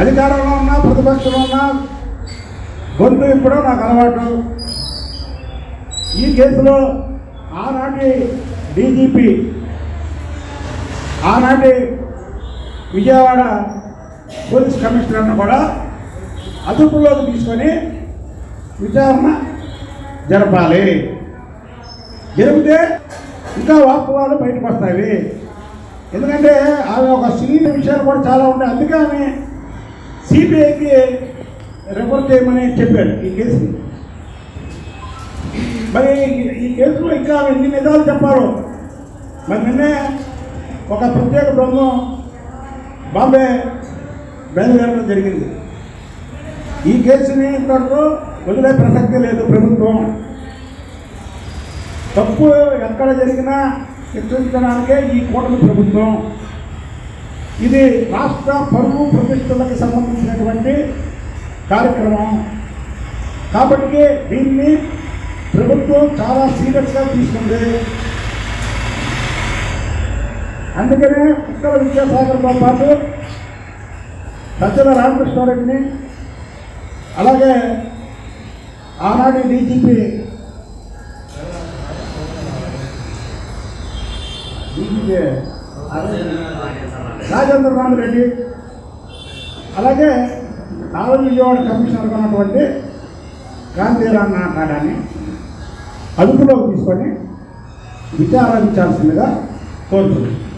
అధికారంలో ఉన్నా ప్రతిపక్షంలో ఉన్నా గొంతు ఇప్పుడు నాకు అలవాటు. ఈ కేసులో ఆనాటి డీజీపీ ఆనాటి విజయవాడ పోలీస్ కమిషనర్ను కూడా అదుపులోకి తీసుకొని విచారణ జరపాలి. జరిపితే ఇంకా వాస్తవాలు బయటకు వస్తాయి. ఎందుకంటే ఆమె ఒక సీనియర్ విషయాలు కూడా చాలా ఉంటాయి అందుకే ఆమె సిబిఐకి రిఫర్ చేయమని చెప్పాడు ఈ కేసుని మరి ఈ- కేసులో ఇంకా ఎన్ని నిజాలు చెప్పారు మరి నిన్నే ఒక ప్రత్యేక బృందం బాంబే బయలుదేరడం జరిగింది. ఈ కేసుని ఇంతవరకు వదిలే ప్రసక్తి లేదు ప్రభుత్వం. తప్పు ఎక్కడ జరిగినా శిక్షించడానికే ఈ కూటమి ప్రభుత్వం ఇది రాష్ట్ర పరువు ప్రతిష్టలకు సంబంధించినటువంటి కార్యక్రమం. కాబట్టి దీన్ని ప్రభుత్వం చాలా సీరియస్గా తీసుకుంది. అందుకనే ఉత్తర విద్యాసాగర్తో పాటు సజ్జల రామకృష్ణారెడ్డిని అలాగే ఆనాటి డీజీపీ డీజీపీ రాజేంద్రనాథ్ రెడ్డి అలాగే నాలుగు విజయవాడ కమిషనర్ ఉన్నటువంటి గాంధీరామ్ నాటాడని అదుపులోకి తీసుకొని విచారించాల్సిందిగా కోరుతున్నాను.